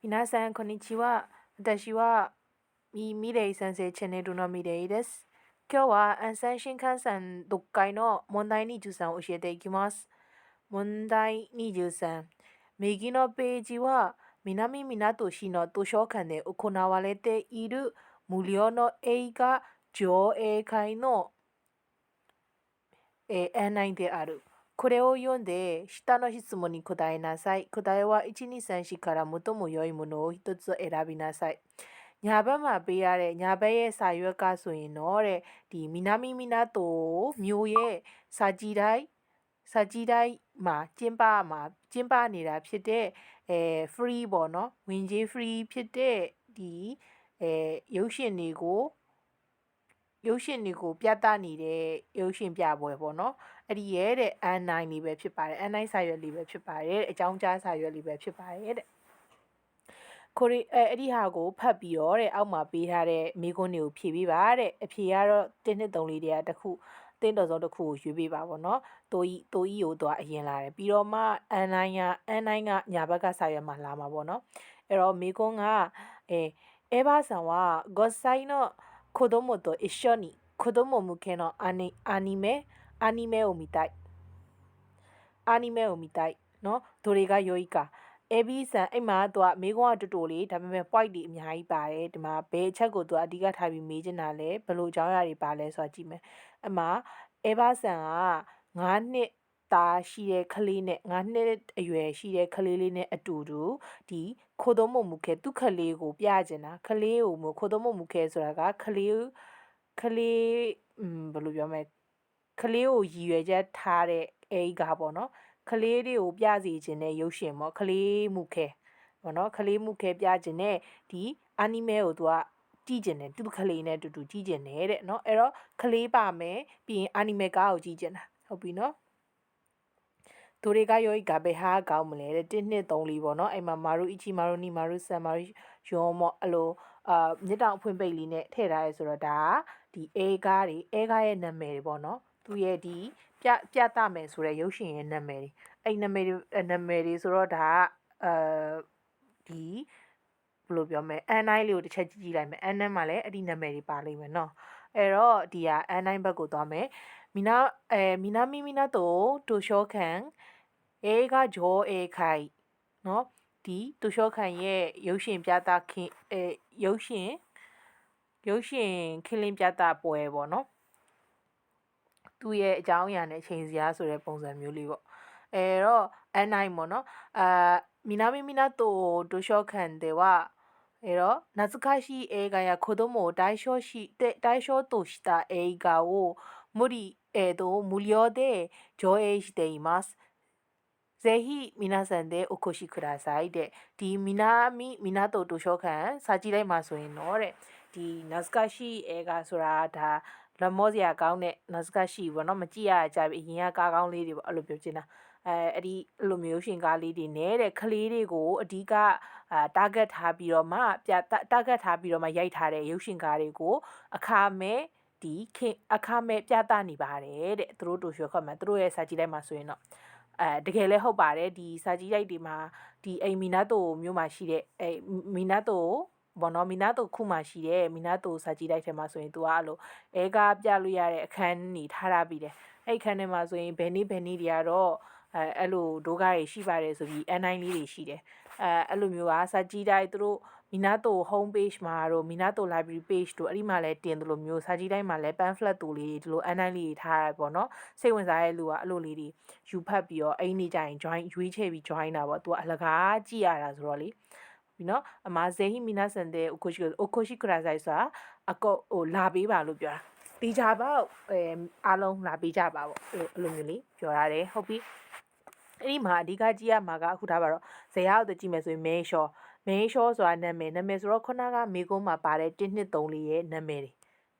皆さんこんにちは。私はミミレイ先生チャンネルのミレイです。今日は安山新幹線読解の問題23を教えていきます。問題23。右のページは南港市の図書館で行われている無料の映画上映会の、え案内である。これを読んで下の質問に答えなさい。答えは1234から最も良いものを一つ選びなさい。ညာဘက်မှာပေးရတဲ့ညာဘက်ရဲ့စာရွက်ကဆိုရင်တော့တဲ့ဒီ南港မြို့ရဲ့စာကြည့်တိုင်းစာကြည့်တိုင်းမှာကျင်းပမှာကျင်းပနေတာဖြစ်တဲ့အဲ free ပေါ့နော်ဝင်ကြီး free ဖြစ်တဲ့ဒီအဲရုပ်ရှင်တွေကို ရုပ်ရှင်တွေကိုပြသနေတဲ့ရုပ်ရှင်ပြပွဲပေါ့နော်အဲ့ဒီရဲ့တဲ့ N9 လေးပဲဖြစ်ပါတယ် N9 စာရွက်လေးပဲဖြစ်ပါတယ်အကြောင်းကြားစာရွက်လေးပဲဖြစ်ပါတယ်တဲ့ကိုရီအဲအဲ့ဒီဟာကိုဖတ်ပြီးတော့တဲ့အောက်မှာပေးထားတဲ့မိကွန်းတွေကိုဖြည့်ပေးပါတဲ့အဖြေကတော့တင်းနှစ်သုံးလေးတည်းကတစ်ခုတင်းတော်ဆုံးတစ်ခုကိုရွေးပေးပါဗောနော်တိုကြီးတိုကြီးကိုသွားအရင်လာတယ်ပြီးတော့မှအန်နိုင်ကအန်နိုင်ကညာဘက်ကဆာရွက်မှာလာမှာဗောနော်အဲ့တော့မိကွန်းကအဲအဲဘာဆန်က God Sign တော့ 子供と一緒に子供向けのアニアニメアニメを見たいアニメを見たいနော်どれが良いか AB ဆန်အဲ့မှာသူကမေးခွန်းကတူတူလေးဒါပေမဲ့ point တွေအများကြီးပါတယ်ဒီမှာဘယ်အချက်ကိုသူကအဓိကထားပြီးမေးချင်တာလဲဘယ်လိုအကြောင်းအရာတွေပါလဲဆိုတာကြည့်မယ်အမှ AB ဆန်က9နှစ် သားရှိတဲ့ကလေးနဲ့9နှစ်အရွယ်ရှိတဲ့ကလေးလေးနဲ့အတူတူဒီခိုသုံးမမူခဲသူကလေးကိုပြချင်တာကလေးကိုမခိုသုံးမမူခဲဆိုတာကကလေးကလေးอืมဘယ်လိုပြောမလဲကလေးကိုရည်ရွယ်ချက်ထားတဲ့အိကပေါ့နော်ကလေးတွေကိုပြစီခြင်းနဲ့ရုပ်ရှင်ပေါ့ကလေးမှုခဲပေါ့နော်ကလေးမှုခဲပြခြင်းနဲ့ဒီအနီမဲကိုသူကကြည့်ခြင်းနဲ့သူ့ကလေးနဲ့အတူတူကြည့်ခြင်းနဲ့တဲ့နော်အဲ့တော့ကလေးပါမယ်ပြီးရင်အနီမဲကားကိုကြည့်ခြင်းတာဟုတ်ပြီနော် ဒိုရီကယိုရီကဘယ်ဟာကောင်းမလဲတဲ့1 2 3 4ပေါ့နော်အဲ့မှာမာရူအီချီမာရူနီမာရူဆန်မာရူယွန်မော့အဲ့လိုအာမြစ်တောင်အဖွင့်ပိတ်လေးနဲ့ထည့်ထားရဲဆိုတော့ဒါဒီ A ကားတွေ A ကားရဲ့နာမည်တွေပေါ့နော်သူရဲ့ဒီပြပြတမယ်ဆိုတဲ့ရုပ်ရှင်ရဲ့နာမည်တွေအဲ့နာမည်တွေနာမည်တွေဆိုတော့ဒါကအာဒီဘယ်လိုပြောမလဲအန်တိုင်းလေးကိုတစ်ချက်ကြည့်ကြည့်လိုက်မယ်အန်နန်းမှာလည်းအဲ့ဒီနာမည်တွေပါလိမ့်မယ်နော်အဲ့တော့ဒီဟာအန်တိုင်းဘက်ကိုသွားမယ် 미나 에 미나미 미나도 도쇼칸 애가 저 애카이 너ဒီသူရှော့ခန်ရဲ့ရုပ်ရှင်ပြသခင်အဲရုပ်ရှင်ရုပ်ရှင်ခင်းလင်းပြသပွဲပေါ့နော်သူ့ရဲ့အကြောင်းအရာနဲ့ချိန်စရာဆိုတဲ့ပုံစံမျိုးလေးပေါ့အဲတော့အန်နိုင်ပေါ့နော်အာမီနာမီမီနာတိုဒိုရှော့ခန်တဲ့ဝအဲတော့နာဇကာရှိအေဂါယာခိုဒိုမိုဒိုင်ရှော့ရှိတဲ့ဒိုင်ရှော့တိုရှိတာအေဂါကိုမူရီ 에도 무료데 조에시데 이마스 제히 미나산데 오코시 크라사이 데디 미나미 미나토 도쇼칸 사지라이 마소인 너데 디 나스카시 에가 소라 다လမောစရာကောင်းတဲ့နစကရှိဘောเนาะမကြည့်ရကြပြီအရင်ကကားကောင်းလေးတွေပေါ့အဲ့လိုပြောချင်တာအဲအဲ့ဒီအဲ့လိုမျိုးရှင်ကားလေးတွေနဲ့တဲ့ခလေးတွေကိုအဓိကအာ target ထားပြီးတော့မှပြ target ထားပြီးတော့မှရိုက်ထားတဲ့ရုပ်ရှင်ကားတွေကိုအခါမဲ့ ဒီခင်အခါမဲ့ပြသနေပါတယ်တဲ့သူတို့တို့ရွှေခွက်မှာသူတို့ရဲ့စာကြည့်လိုက်မှာဆိုရင်တော့အဲတကယ်လဲဟုတ်ပါတယ်ဒီစာကြည့်ရိုက်တွေမှာဒီအိမ်မီနာတိုမျိုးမှာရှိတဲ့အဲမီနာတိုဘောနော်မီနာတိုခုမှရှိတဲ့မီနာတိုစာကြည့်လိုက်ထဲမှာဆိုရင်သူကအဲ့လိုအဲကားပြလို့ရတဲ့အခန်းနေထားရပြီးတယ်အဲ့ခန်းထဲမှာဆိုရင်ဘယ်နည်းဘယ်နည်းတွေကတော့အဲအဲ့လိုဒိုးကားတွေရှိပါတယ်ဆိုပြီး N9 လေးတွေရှိတယ်အဲအဲ့လိုမျိုးကစာကြည့်တိုင်းသူတို့ မီနာတို home page မှာတော့မီနာတို library page တို့အဲ့ဒီမှာလည်းတင်တယ်လို့မျိုးစာကြည့်တိုင်းမှာလည်း pamphlet တူလေးဒီလို N9 လေးတွေထားရပေါ့နော်စိတ်ဝင်စားတဲ့လူကအဲ့လိုလေးတွေယူဖတ်ပြီးတော့အဲ့ဒီနေ့ကျရင် join ရွေးချယ်ပြီး join တာပေါ့သူကအလကားကြည့်ရတာဆိုတော့လေပြီနော်အမဇေဟီမီနာဆန်တဲ့ okoshi okoshi kurasai ဆိုတာအကောဟိုလာပေးပါလို့ပြောတာတေချာပေါ့အဲအားလုံးလာပေးကြပါပေါ့အဲ့လိုမျိုးလေးပြောရတယ်ဟုတ်ပြီအဲ့ဒီမှာအဓိကကြည့်ရမှာကအခုထားပါတော့ဇေယျအောင်တကြည့်မယ်ဆိုရင်မဲရှော မဲရှောဆိုတာနာမည်နာမည်ဆိုတော့ခုနကမေကုန်းမှာပါတဲ့1နှစ်3လေးရဲ့နာမည်တွေ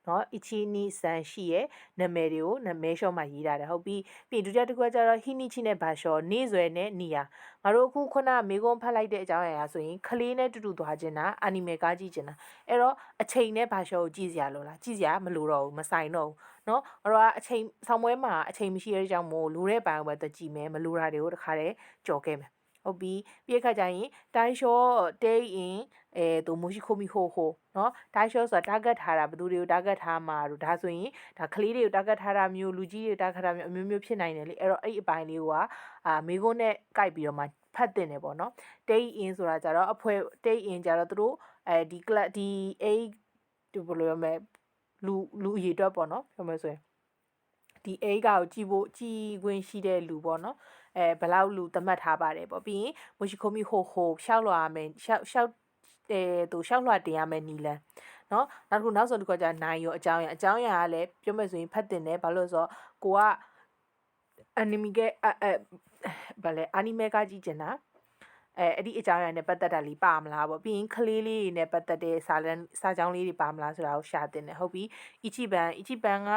နော်အချီနီဆန်ရှိရဲ့နာမည်တွေကိုနာမည်ရှော့မှာရေးထားတယ်ဟုတ်ပြီပြီးဒုတိယတစ်ခုကကျတော့ဟီနီချီနဲ့ဘာရှော့နေဆွဲနဲ့နီယာငါတို့အခုခုနမေကုန်းဖတ်လိုက်တဲ့အကြောင်းအရာဆိုရင်ခလေးနဲ့တူတူသွားခြင်းတာအနီမေကားကြည့်ခြင်းတာအဲ့တော့အချိန်နဲ့ဘာရှော့ကိုကြည့်စရာလိုလားကြည့်စရာမလိုတော့ဘူးမဆိုင်တော့ဘူးနော်အဲ့တော့အချိန်ဆောင်းပွဲမှာအချိန်မရှိတဲ့ကြောင့်မို့လိုတဲ့ဘိုင်ကိုပဲတကြည့်မယ်မလိုတာတွေကိုတခါတည်းကြော်ခဲ့မယ် ဟုတ်ပြီပြည့်ခါကြရင်တိုင်းရှော့တေးရင်အဲသူမိုရှိခိုမီဟိုဟိုနော်တိုင်းရှော့ဆိုတာ target ထားတာဘသူတွေကို target ထားမှာတို့ဒါဆိုရင်ဒါကလေးတွေကို target ထားတာမျိုးလူကြီးတွေကို target ထားမျိုးအမျိုးမျိုးဖြစ်နိုင်တယ်လေအဲ့တော့အဲ့အပိုင်းလေးကအာမိကုန်းနဲ့ကြိုက်ပြီးတော့မှဖတ်တင်တယ်ပေါ့နော်တေးရင်ဆိုတာကြတော့အဖွဲတေးရင်ကြတော့သူတို့အဲဒီ club ဒီ A ဒီဘယ်လိုရမလဲလူလူအရေအတွက်ပေါ့နော်ပြောမယ်ဆိုရင်ဒီ A ကကိုကြည်ဖို့ကြည်ခွင့်ရှိတဲ့လူပေါ့နော်။ အဲဘလောက်လူသတ်မှတ်ထားပါတယ်ပေါ့ပြီးရင်မိုရှိခိုမီဟိုဟိုရှောက်လွှာမယ်ရှောက်ရှောက်အဲသူရှောက်လွှာတင်ရမယ်နီလန်နော်နောက်တစ်ခုနောက်ဆုံးတစ်ခုကကြာနိုင်ရောအကြောင်းရအကြောင်းရကလည်းပြောမယ်ဆိုရင်ဖတ်တင်တယ်ဘာလို့လဲဆိုတော့ကိုကအနီမီကအဲအဲဘာလဲအနီမဲကကြည့်ကျင်တာအဲအဲ့ဒီအကြောင်းအရာနဲ့ပတ်သက်တာလေးပါမလားပေါ့ပြီးရင်ကလေးလေးတွေနဲ့ပတ်သက်တဲ့စာလန်စာကြောင်းလေးတွေပါမလားဆိုတာကိုရှာတင်တယ်ဟုတ်ပြီအီချီဘန်အီချီဘန်က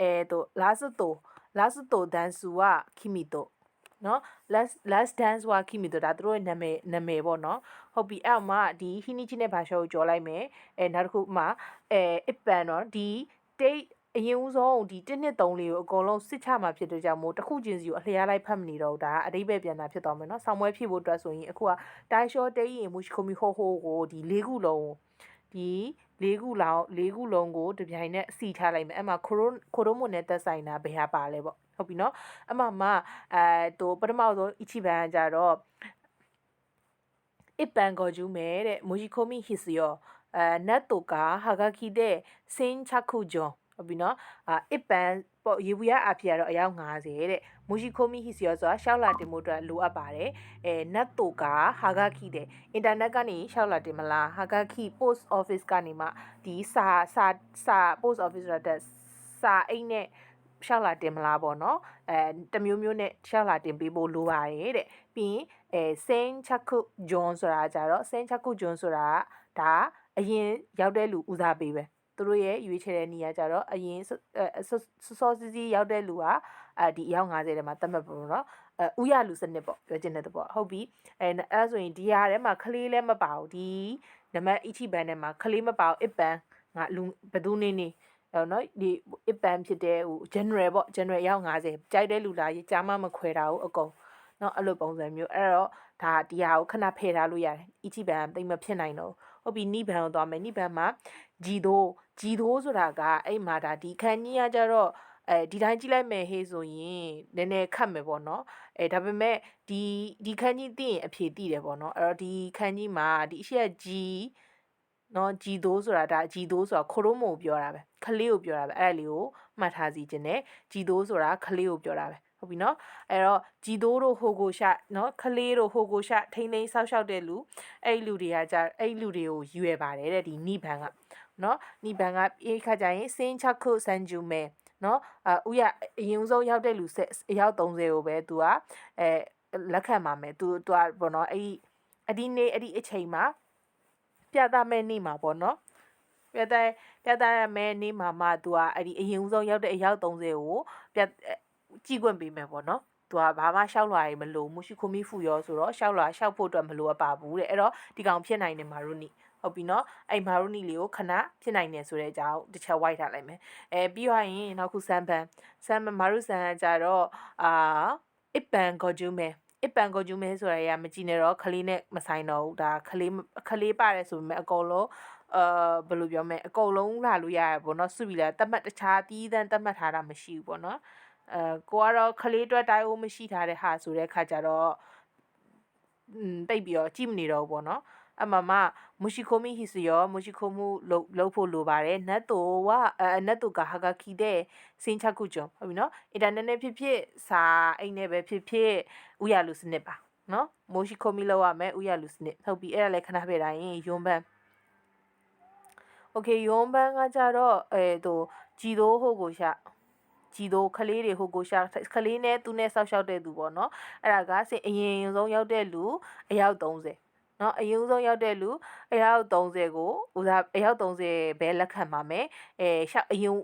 အဲတော့လာစတိုလာစတိုဒန်ဆူဝခီမီတို နော် last last dance ဝါခိမီတို့ဒါတို့ရဲ့နာမည်နာမည်ပေါ့နော်ဟုတ်ပြီအဲ့မှာဒီဟီနီချင်းရဲ့ဘာရှောကိုကြော်လိုက်မယ်အဲနောက်တစ်ခုမှာအဲအပန်နော်ဒီ date အရင်ဦးဆုံးဒီ1နှစ်3လေးကိုအကုန်လုံးစစ်ချမှာဖြစ်တဲ့ကြောင့်မို့တစ်ခုချင်းစီကိုအလျားလိုက်ဖတ်မနေတော့ဒါအတိပ္ပယ်ပြန်တာဖြစ်သွားမယ်နော်ဆောင်းပွဲဖြစ်ဖို့အတွက်ဆိုရင်အခုကတိုင်းရှော့တေးရင်မူရှိခုမီဟိုဟိုကိုဒီ၄ခုလုံးဒီ၄ခုလောက်၄ခုလုံးကိုတပြိုင်နက်စီထားလိုက်မယ်အဲ့မှာကိုရိုကိုရိုမွန်နဲ့သက်ဆိုင်တာဘယ်ဟာပါလဲပေါ့ ဟုတ်ပြီနော်အမှမအဲသူပထမဆုံးအချီဘန်ကကြတော့一般个就买的，莫是靠米稀是哟。呃，那多家哈个起的新车库种，阿比喏啊，一般不业务也阿偏了要伢子的，莫是靠米稀是哟，做小拉的么多路阿巴的，诶，那多家哈个起的，internet 个呢小拉的么啦，哈个起 post office 个呢嘛，第啥啥啥 post office 了的啥哎呢？ နဲ့ရှောက်လာတင်မလားပေါ့နော်အဲတမျိုးမျိုးနဲ့ရှောက်လာတင်ပေးဖို့လိုပါတယ်တဲ့ပြီးရင်အဲစင်းချက်ခုဂျွန်ဆိုတာကြတော့စင်းချက်ခုဂျွန်ဆိုတာဒါအရင်ရောက်တဲ့လူဦးစားပေးပဲသူတို့ရဲ့ရွေးချယ်တဲ့နေရာကြတော့အရင်စောစောစီးစီးရောက်တဲ့လူကအဲဒီအယောက်50ထဲမှာသတ်မှတ်ပေါ့နော်အဲဥရလူစနစ်ပေါ့ပြောချင်တဲ့ပေါ့ဟုတ်ပြီအဲအဲဆိုရင်ဒီဟာထဲမှာခလေးလည်းမပါဘူးဒီနံပါတ်1ဘန်ထဲမှာခလေးမပါဘူးအပန်ငါလူဘသူနေနေ အဲ့နော်ဒီအပန်ဖြစ်တဲ့ဟို general ပေါ့ general ရောက်90ကြိုက်တဲ့လူလာရေးကြားမမခွဲတာကိုအကုန်နော်အဲ့လိုပုံစံမျိုးအဲ့တော့ဒါဒီဟာကိုခဏဖယ်ထားလို့ရတယ်အီချီဘန်တိတ်မဖြစ်နိုင်တော့ဟုတ်ပြီနိဗ္ဗာန်ကိုသွားမယ်နိဗ္ဗာန်မှာဂျီဒိုဂျီဒိုဆိုတာကအဲ့မှာဒါဒီခန်းကြီးကကြတော့အဲဒီတိုင်းကြည့်လိုက်မယ်ဟေးဆိုရင်နည်းနည်းခတ်မယ်ပေါ့နော်အဲဒါပေမဲ့ဒီဒီခန်းကြီးသိရင်အဖြေသိတယ်ပေါ့နော်အဲ့တော့ဒီခန်းကြီးမှာဒီအရှိက G နော်ဂျီဒိုးဆိုတာဒါဂျီဒိုးဆိုတာခရိုမိုပြောတာပဲခလေးကိုပြောတာပဲအဲ့ဒါလေးကိုမှတ်ထားစီခြင်းနဲ့ဂျီဒိုးဆိုတာခလေးကိုပြောတာပဲဟုတ်ပြီနော်အဲ့တော့ဂျီတိုးတို့ဟိုကိုရှနော်ခလေးတို့ဟိုကိုရှထိန်းသိမ်းဆောက်ရှောက်တဲ့လူအဲ့လူတွေကကြအဲ့လူတွေကိုရွယ်ပါတယ်တဲ့ဒီနိဗ္ဗာန်ကနော်နိဗ္ဗာန်ကအေးခါကြရင်စင်းချက်ခုစန်ဂျူမဲနော်အဥရအရင်ဆုံးရောက်တဲ့လူအယောက်30ကိုပဲသူကအဲလက်ခံပါမယ်သူသူကဘောနော်အဲ့အဒီနေ့အဲ့ဒီအချိန်မှာ ပြသမဲ့နေ့မှာပေါ့နော်ပြသပြသရမယ့်နေ့မှာမှသူကအဲ့ဒီအရင်ဆုံးရောက်တဲ့အယောက်30ကိုပြကြည့်ခွင့်ပေးမယ်ပေါ့နော်သူကဘာမှရှောက်လွှာရေမလို့မရှိခုမီဖူရောဆိုတော့ရှောက်လွှာရှောက်ဖို့အတွက်မလိုအပ်ပါဘူးတဲ့အဲ့တော့ဒီကောင်ဖြစ်နိုင်တယ်မာရုနီဟုတ်ပြီနော်အဲ့မာရုနီလေးကိုခဏဖြစ်နိုင်တယ်ဆိုတဲ့အကြောင်းတစ်ချက်ဝိုက်ထားလိုက်မယ်အဲပြီးသွားရင်နောက်ခုဆမ်ပန်ဆမ်ပန်မာရုဆန်ကကြတော့အာအပန်ဂေါဂျူမဲ အပန်ကိုဂျူမဲဆိုရရမကြည့်နေတော့ခလေးနဲ့မဆိုင်တော့ဘူးဒါခလေးခလေးပါတယ်ဆိုပေမဲ့အကုန်လုံးအာဘယ်လိုပြောမလဲအကုန်လုံးလာလို့ရရပေါ့နော်စုပြီလားတတ်မှတ်တခြားတီးတန်းတတ်မှတ်ထားတာမရှိဘူးပေါ့နော်အဲကိုကတော့ခလေးအတွက်တိုင်းအိုးမရှိထားတဲ့ဟာဆိုတဲ့ခါကျတော့อืมတိတ်ပြီးတော့ကြည့်မနေတော့ဘူးပေါ့နော် အမမမူရှိခိုမီဟီစီယောမူရှိခိုမှုလုပ်လုပ်ဖို့လိုပါတယ်နတ်တိုဝအဲနတ်တိုကဟာဂကီတဲ့စင်ချကုကြုံဟုတ်ပြီနော်အင်တာနက်နဲ့ဖြစ်ဖြစ်စာအိမ်နဲ့ပဲဖြစ်ဖြစ်ဥရလူစနစ်ပါနော်မိုရှိခိုမီလောက်ရမယ်ဥရလူစနစ်ဟုတ်ပြီအဲ့ဒါလည်းခဏပြတိုင်းယွန်ဘန်โอเคယွန်ဘန်ကကြတော့အဲသူဂျီတိုးဟုတ်ကိုရှာကြည်တို့ခလေးတွေဟိုကိုရှာခလေးနဲ့သူနဲ့ဆောက်ရှောက်တဲ့သူပေါ့နော်အဲ့ဒါကစင်အရင်ဆုံးရောက်တဲ့လူအယောက်30 နော်အရင်ဆုံးရောက်တဲ့လူအယောက်30ကိုဦးစားအယောက်30ပဲလက်ခံပါမယ်အဲရှောက်အရင်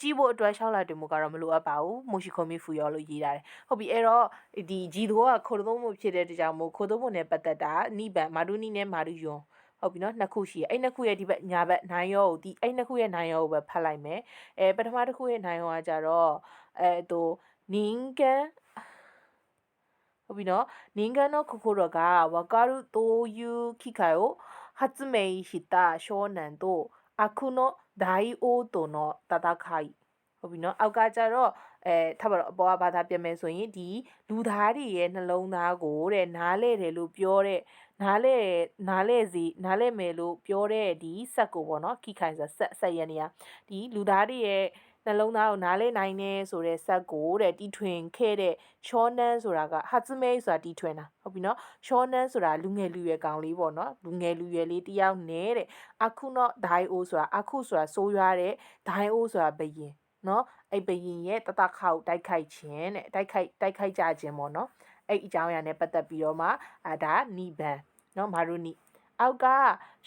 ကြီးဖို့အတွက်ရှောက်လာတယ်မို့ကတော့မလိုအပ်ပါဘူးမိုရှိခွန်မီဖူရောလို့ရေးထားတယ်ဟုတ်ပြီအဲ့တော့ဒီဂျီတို့ကခိုးသုံးမှုဖြစ်တဲ့တကြောင်မို့ခိုးသုံးမှုနဲ့ပတ်သက်တာနိဗန်မာဒူနီနဲ့မာဒူယွန်ဟုတ်ပြီနော်နှစ်ခုရှိရအဲ့နှစ်ခုရဲ့ဒီဘက်ညာဘက်နိုင်ရောကိုဒီအဲ့နှစ်ခုရဲ့နိုင်ရောကိုပဲဖတ်လိုက်မယ်အဲပထမတစ်ခုရဲ့နိုင်ရောကကြတော့အဲတူနင်းကန် ဟုတ်ပြီနော်နင်းကန်တော့ခုခုတော့ကဝါကာရုတိုယူခိခိုင်ကိုဟတ်မေဟီတာရှောနန်တို့အခုနော်ဒိုင်အိုတိုနော်တတခိုင်ဟုတ်ပြီနော်အောက်ကကြတော့အဲထပ်ပါတော့အပေါ်ကဘာသာပြန်မယ်ဆိုရင်ဒီလူသားတွေရဲ့နှလုံးသားကိုတဲ့နားလဲတယ်လို့ပြောတဲ့နားလဲနားလဲစီနားလဲမယ်လို့ပြောတဲ့ဒီဆက်ကိုပေါ့နော်ခိခိုင်ဆိုဆက်ဆက်ရနေရဒီလူသားတွေရဲ့ နှလုံးသားကိုနားလဲနိုင်နေဆိုတဲ့စက်ကိုတဲ့တီထွင်ခဲ့တဲ့ရှောနန်းဆိုတာကဟာဇမေဆိုတာတီထွင်တာဟုတ်ပြီနော်ရှောနန်းဆိုတာလူငယ်လူရွယ်ကောင်လေးပေါ့နော်လူငယ်လူရွယ်လေးတယောက်နဲ့တဲ့အခုတော့ဒိုင်အိုဆိုတာအခုဆိုတာဆိုးရွားတဲ့ဒိုင်အိုဆိုတာဘယင်နော်အဲ့ဘယင်ရဲ့တတခောက်တိုက်ခိုက်ခြင်းတဲ့တိုက်ခိုက်တိုက်ခိုက်ကြခြင်းပေါ့နော်အဲ့အကြောင်းအရာနဲ့ပတ်သက်ပြီးတော့မှအာဒါနိဗ္ဗာန်နော်မာရုနိအောက်က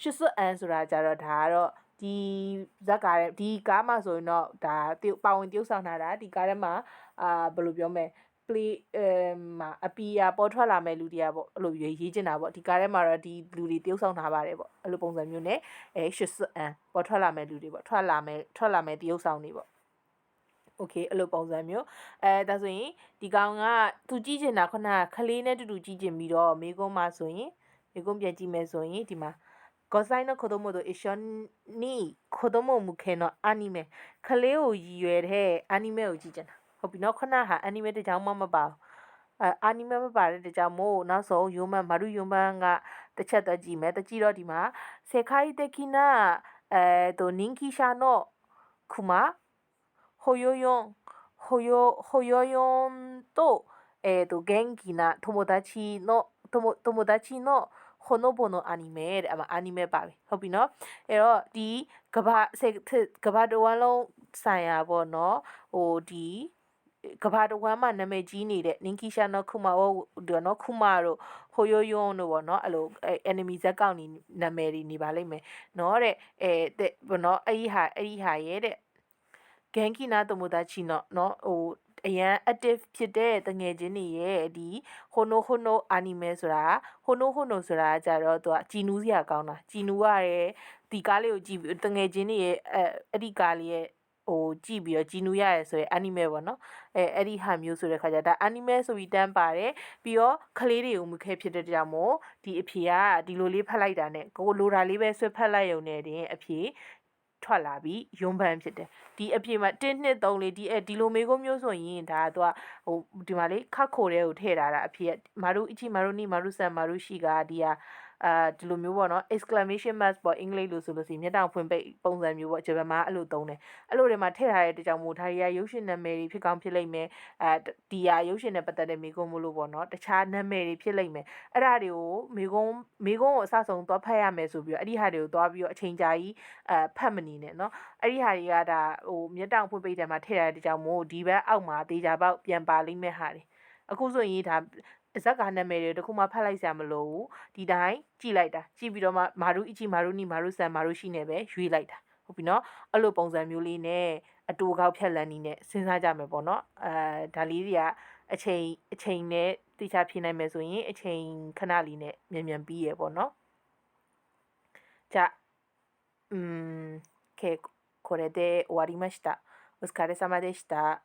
ရှုစွအန်ဆိုတာကြတော့ဒါကတော့ ဒီဇက်ကတဲ့ဒီကားမှာဆိုရင်တော့ဒါတေပါဝင်ပြုတ်ဆောင်လာတာဒီကားထဲမှာအာဘယ်လိုပြောမလဲ play အဲမှာအပီယာပေါ်ထွက်လာမဲ့လူတွေကပေါ့အဲ့လိုရေးရေးချင်တာပေါ့ဒီကားထဲမှာတော့ဒီလူတွေတယောက်ဆောင်ထားပါတယ်ပေါ့အဲ့လိုပုံစံမျိုးနဲ့အဲရှစ်စွအန်ပေါ်ထွက်လာမဲ့လူတွေပေါ့ထွက်လာမဲ့ထွက်လာမဲ့တယောက်ဆောင်တွေပေါ့โอเคအဲ့လိုပုံစံမျိုးအဲဒါဆိုရင်ဒီကောင်ကသူကြည့်ချင်တာခုနကခလေးနဲ့တူတူကြည့်ချင်ပြီးတော့မိကုန်းမှာဆိုရင်မိကုန်းပြန်ကြည့်မယ်ဆိုရင်ဒီမှာ 5歳の子供と一緒に子供向けのアニメ、彼を言えてアニメをじいちゃん。ほびのこなはアニメでじゃんままば。アニメまばれでじゃもうなそうゆままるゆまんがてちゃたじめたちろりま。世界的な、えー、と人気者のクマ、ほよよん、ほよ、ほよよんと,、えー、と元気な友達の友友達の ခုံတို့ပုံတို့အာနီမဲတဲ့အမအာနီမဲပါပြီဟုတ်ပြီနော်အဲ့တော့ဒီကဘာကဘာတဝမ်းလုံးဆိုင်ရာပေါ့နော်ဟိုဒီကဘာတဝမ်းမှာနာမည်ကြီးနေတဲ့နင်ကီရှာနော်ခုမာဝတို့နော်ခုမာတို့ဟိုယိုယွန်းတို့ဗောနော်အဲ့လို enemy ဇက်ကောင်နေနာမည်တွေနေပါလိမ့်မယ်နော်တဲ့အဲတဲ့ဗောနော်အဲ့ဒီဟာအဲ့ဒီဟာရဲ့တဲ့ဂန်ကီနာတမိုဒါချီနော်နော်ဟို အရန် active ဖြစ်တဲ့တငယ်ချင်းတွေရဲ့ဒီဟိုနိုဟိုနိုအာနီမဲဆိုတာဟိုနိုဟိုနိုဆိုတာကြတော့သူကကြည်နူးစရာကောင်းတာကြည်နူးရတယ်ဒီကားလေးကိုကြည့်ပြီးတငယ်ချင်းတွေရဲ့အဲအဲ့ဒီကားလေးရဲ့ဟိုကြည့်ပြီးတော့ကြည်နူးရတယ်ဆိုရင် anime ပေါ့နော်အဲအဲ့ဒီဟာမျိုးဆိုတဲ့ခါကျဒါ anime ဆိုပြီးတန်းပါတယ်ပြီးတော့ကလေးတွေကိုမခဲဖြစ်တဲ့ကြောင့်မို့ဒီအဖေကဒီလိုလေးဖတ်လိုက်တာနဲ့ကိုလိုတာလေးပဲဆွဲဖတ်လိုက်ရုံနဲ့တင်အဖေ ထွက်လာပြီးယွန်းပန်းဖြစ်တယ်ဒီအပြင်မှာ1နှစ်3လေးဒီဒီလိုမေကုန်းမျိုးဆိုရင်ဒါကသူကဟိုဒီမှာလေခတ်ခိုတဲ့ကိုထည့်ထားတာအဖေမာရုအချီမာရုနီမာရုဆန်မာရုရှိကဒီဟာ အာဒီလိုမျိုးပေါ့နော် exclamation mark ပေါ့အင်္ဂလိပ်လို့ဆိုလို့ရှိရင်မျက်တောင်ဖွင့်ပိတ်ပုံစံမျိုးပေါ့ဂျပန်မှာအဲ့လိုသုံးတယ်အဲ့လိုတွေမှာထည့်ထားတဲ့တကြောင်မို့ဒါရီယာရုပ်ရှင်နာမည်တွေဖြစ်ကောင်းဖြစ်လိမ့်မယ်အဲဒီဟာရုပ်ရှင်နဲ့ပတ်သက်တဲ့မိကုံးမလို့ပေါ့နော်တခြားနာမည်တွေဖြစ်လိမ့်မယ်အဲ့ဒါတွေကိုမိကုံးမိကုံးကိုအစဆုံးသွားဖတ်ရမယ်ဆိုပြီးတော့အဲ့ဒီဟာတွေကိုသွားပြီးတော့အချိန်ကြာကြီးအဲဖတ်မနေနဲ့နော်အဲ့ဒီဟာတွေကဒါဟိုမျက်တောင်ဖွင့်ပိတ်တယ်မှာထည့်ထားတဲ့တကြောင်မို့ဒီဘက်အောက်မှာတေချာပေါက်ပြန်ပါလိမ့်မယ်ဟာတွေအခုဆိုရင်ဒါ ဇက်ကနာမည်တွေတခုမှဖတ်လိုက်စရာမလိုဘူးဒီတိုင်းကြည့်လိုက်တာကြည့်ပြီးတော့မှမာရုအချီမာရုနီမာရုဆန်မာရုရှိနေပဲရွေးလိုက်တာဟုတ်ပြီနော်အဲ့လိုပုံစံမျိုးလေးနဲ့အတူကောက်ဖြတ်လန်းနီးနဲ့စဉ်းစားကြမယ်ပေါ့နော်အဲဒါလေးတွေကအချိန်အချိန်နဲ့တိကျဖြေနိုင်မယ်ဆိုရင်အချိန်ခဏလေးနဲ့မြန်မြန်ပြီးရပေါ့နော်じゃうーん、けこれで終わりました。お疲れ様でした。